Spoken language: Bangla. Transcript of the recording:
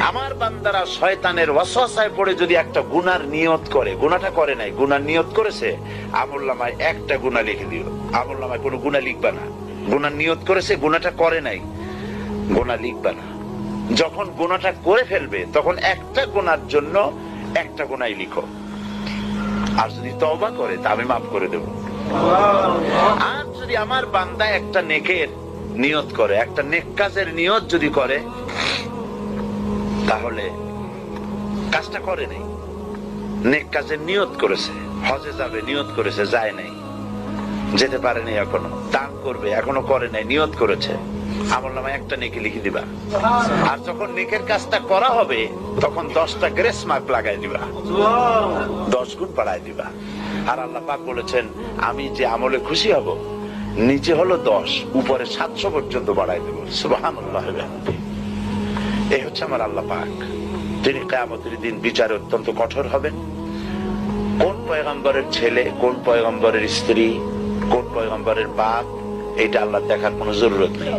আমার বান্দারা শয়তানের ওয়াসওয়াসায় পড়ে যদি একটা গুনার নিয়ত করে গুনাটা করে নাই, গুনার নিয়ত করেছে, আমুল্লামায় একটা গুনাহ লিখে দিও। আমুল্লামায় কোনো গুনাহ লিখবা না। গুনার নিয়ত করেছে গুনাটা করে নাই। গুনাহ লিখবা না। যখন গুনাহটা করে ফেলবে, তখন একটা গুনার জন্য একটা গুনাই লিখো। আর যদি তওবা করে, তা আমি মাফ করে দেব। আর যদি আমার বান্দা একটা নেকের নিয়ত করে, একটা নেক কাজের নিয়ত যদি করে তাহলে কাজটা করে নাই। নেক কাজের নিয়ত করেছে, হজে যাবে, নিয়ত করেছে, যায় নাই। যেতে পারেনি এখনও, দান করবে, এখনও করে নাই, নিয়ত করেছে। আমল নামে একটা নেকি লিখে দিবা। আর যখন নেকের কাজটা করা হবে, তখন দশটা গ্রেস মার্ক লাগাই দিবা। দশ গুণ বাড়াই দিবা। আর আল্লাহ পাক বলেছেন, আমি যে আমলে খুশি হব, নিচে হলো দশ, উপরে সাতশো পর্যন্ত বাড়াই দেবো। সুবাহ এই হচ্ছে আমার আল্লাহ পাক। তিনি কেয়ামতের দিন বিচারে অত্যন্ত কঠোর হবেন। কোন পয়গম্বরের ছেলে, কোন পয়গম্বরের স্ত্রী, কোন পয়গম্বরের বাপ এটা আল্লাহ দেখার কোনো জরুরত নেই।